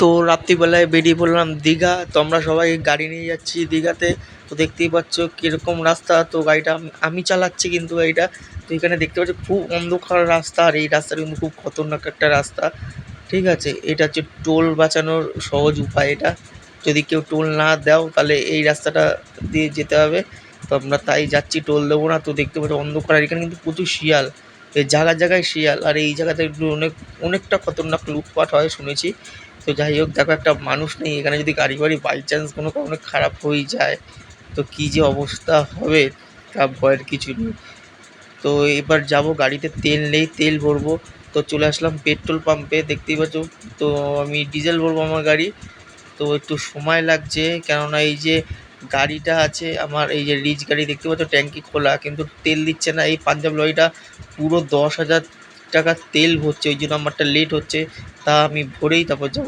তো রাত্রিবেলায় বেরিয়ে পড়লাম দীঘা। তো আমরা সবাই গাড়ি নিয়ে যাচ্ছি দীঘাতে। তো দেখতেই পাচ্ছ কীরকম রাস্তা। তো গাড়িটা আমি চালাচ্ছি কিন্তু গাড়িটা। তো এখানে দেখতে পাচ্ছ খুব অন্ধকার রাস্তা। আর এই রাস্তাটা কিন্তু খুব খতরনাক একটা রাস্তা। ঠিক আছে? এটা হচ্ছে টোল বাঁচানোর সহজ উপায় এটা। যদি কেউ টোল না দাও তাহলে এই রাস্তাটা দিয়ে যেতে হবে। তো আমরা তাই যাচ্ছি, টোল দেবো না। তো দেখতে পাচ্ছ অন্ধকার। আর এখানে কিন্তু প্রচুর শিয়াল। এই জায়গায় জায়গায় শিয়াল। আর এই জায়গাতে অনেক, অনেকটা খতরনাক লুটপাট হয় শুনেছি। তো যাই হোক, দেখো একটা মানুষ নেই, এখানে যদি গাড়ি বাড়ি বাই চান্স কোনো কারণে খারাপ হয়ে যায়, তো কী যে অবস্থা হবে, তা ভয়ের কিছু নেই। তো এবার যাব গাড়িতে, তেল নেই, তেল ভরবো। তো চলে আসলাম পেট্রোল পাম্পে, দেখতেই পাচ্ছ, তো আমি ডিজেল ভরবো আমার গাড়ি। তো একটু সময় লাগছে, কেননা এই যে গাড়িটা আছে, আমার এই যে রিচ গাড়ি, দেখতে পাচ্ছ, ট্যাঙ্কি খোলা, কিন্তু তেল দিচ্ছে না। এই পাঞ্জাব লরিটা পুরো দশ হাজার টাকার তেল ভরছে ওই জন্য আমারটা লেট হচ্ছে তা আমি ভরেই তারপর যাব।